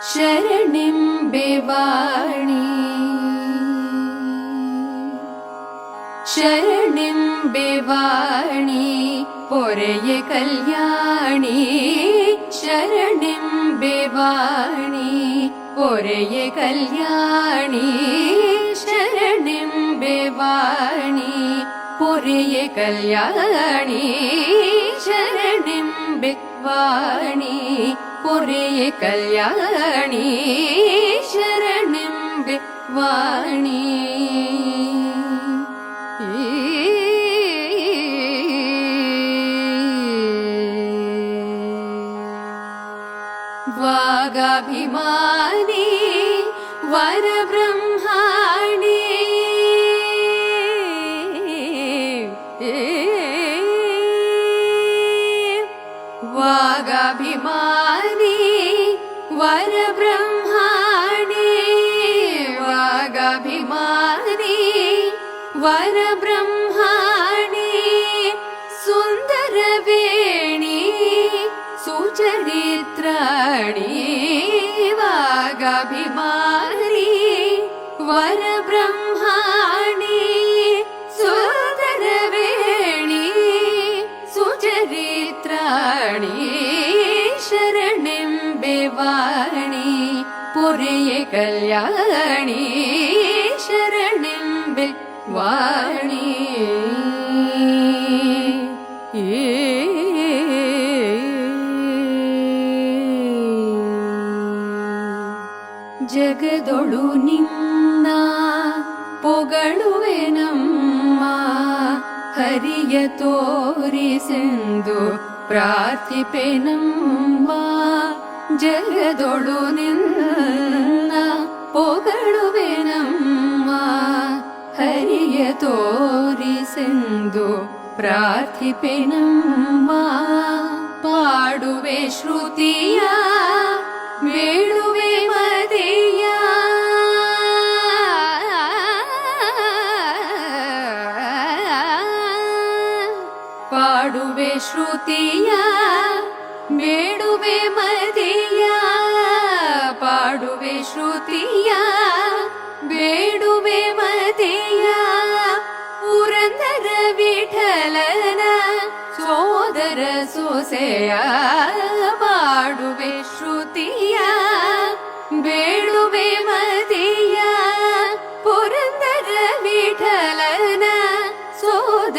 ശരണിം ബിവാണി ശരണിം ബിവാണി പൊരയ കല്യാണി. ശരണിം ബിവാണി പൊരയ കല്യാണി. ശരണിം ബിവാണി പൊരയ കല്യാണി. ശരണിം ബിവാണി പുറിയ കല്യാണി ശരണിം ബിവാണി വാഗാഭിമാനി വരബ്രഹ്മാണി वागाभिमानी वरब्रह्माणे ब्रह्माणि वरब्रह्माणे वर ब्रह्माणि सुन्दरवेणी सुचरित्रणि वागभिमानी वरब्रह्मा ബിവാണി പുരയ കല്യാണി ശരണിം ബിവാണി ಜಗದೊಳು ನಿನ್ನ ಪೊಗಳುವೆನಮ್ಮ ಹರಿಯ ತೋರಿಸೆಂದು ಪ್ರಾರ್ಥಿಪೆನಮ್ಮ ಜಗದೊಳು ജഗതൊടു നിന്ന പുകഴുവേനമ്മ ഹരിയ തോരി സിന്ധു പ്രാർത്ഥിപ്പിനമ്മ പാടുവേ ശ്രുതിയ വേണുവേ മതിയ. പാടുവേ ശ്രുതിയ ಬೇಡುವೆ ಮದಿಯ ಪಾಡುವೆ ಶ್ರುತಿಯ ಬೇಡುವೆ ಮದಿಯ ಪುರಂದರ ವಿಠಲನ ಸೋದರ सोसया ಪಾಡುವೆ श्रुतिया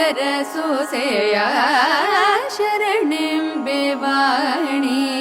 सुसेया शरणिं बेवाणि